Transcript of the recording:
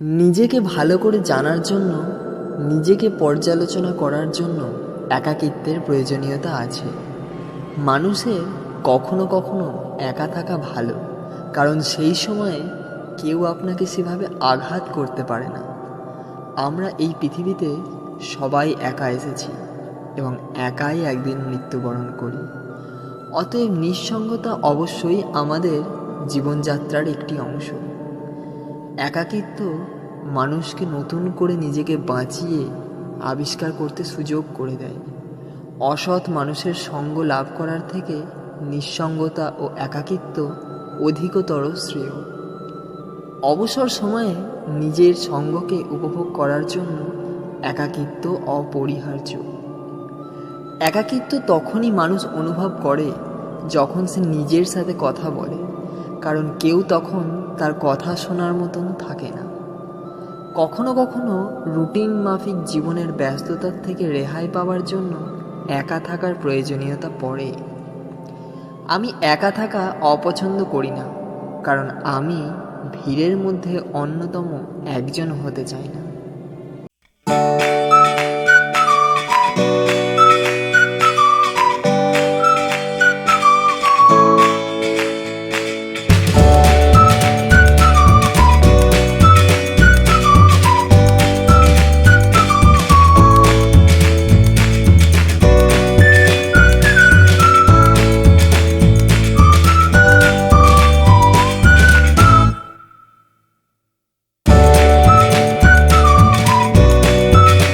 নিজেকে ভালো করে জানার জন্য, নিজেকে পর্যালোচনা করার জন্য একাকিত্বের প্রয়োজনীয়তা আছে। মানুষের কখনো কখনো একা থাকা ভালো, কারণ সেই সময়ে কেউ আপনাকে সেভাবে আঘাত করতে পারে না। আমরা এই পৃথিবীতে সবাই একা এসেছি এবং একাই একদিন মৃত্যুবরণ করি। অতএব নিঃসঙ্গতা অবশ্যই আমাদের জীবনযাত্রার একটি অংশ। একাকিত্ব মানুষকে নতুন করে নিজেকে বাঁচিয়ে আবিষ্কার করতে সুযোগ করে দেয়। অসৎ মানুষের সঙ্গ লাভ করার থেকে নিঃসঙ্গতা ও একাকিত্ব অধিকতর শ্রেয়। অবসর সময়ে নিজের সঙ্গকে উপভোগ করার জন্য একাকিত্ব অপরিহার্য। একাকিত্ব তখনই মানুষ অনুভব করে যখন সে নিজের সাথে কথা বলে। কারণ কেউ তখন তার কথা শোনার মতন থাকে না। কখনো কখনো রুটিন মাফিক জীবনের ব্যস্ততার থেকে রেহাই পাওয়ার জন্য একা থাকার প্রয়োজনীয়তা পড়ে। আমি একা থাকা অপছন্দ করি না, কারণ আমি ভিড়ের মধ্যে অন্যতম একজন হতে চাই না।